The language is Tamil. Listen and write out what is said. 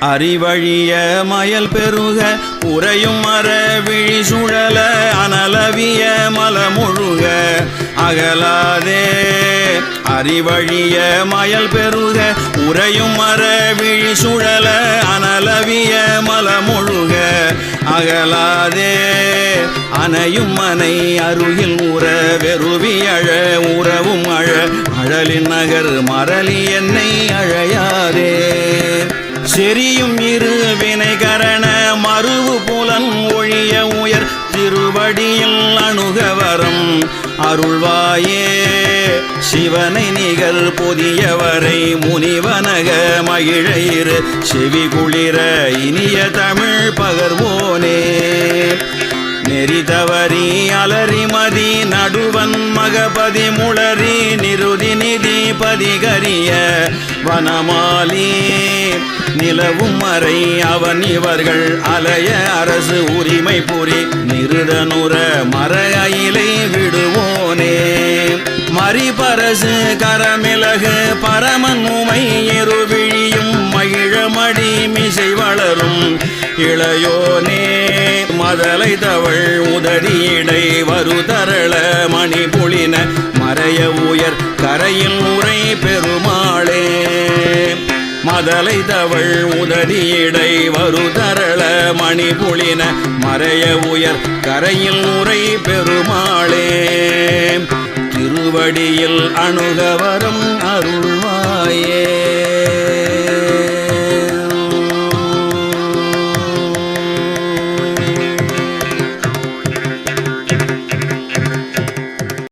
அறிவழிய மயல் பெருக உறையும் மர விழி சுழல அனலவிய மலமுழுக அகலாதே அறிவழிய மயல் பெருக உறையும் மர விழி சுழல அனலவிய மலமுழுக அகலாதே அணையும் மனை அருகில் உற வெறுவி அழ உறவும் அழ. அழலின் நகர் மரளி என்னை அழ எரியும் இரு வினைகரண மறுவு புலன் ஒழிய உயர் திருவடியில் அணுகவரம். அருள்வாயே சிவனை நிகழ் புதியவரை முனிவனக மகிழையிரு செவி குளிர இனிய தமிழ் பகர்வோனே. நெறி தவறி அலறி நடுவன் மகபதி முளரி நிருதி நிதி பதிகரிய வனமாலி நிலவும் மறை அவன் இவர்கள் அலைய அரசு உரிமை புரி நிருதனுர மர அயிலை விடுவோனே. மறிபரசு கரமிளகு பரமன் உமை இருவிழியும் மகிழமடி மிசை வளரும் இளையோனே மதலை தவள் உதடியடை வருதரள மணிபொழின மறைய உயர் கரையில் உரை பெருமாளே. மதலை தவள் உதடியடை வருதரள மணிபொழின மறைய உயர் கரையில் உரை பெருமாளே. திருவடியில் அணுகவரம் அருள்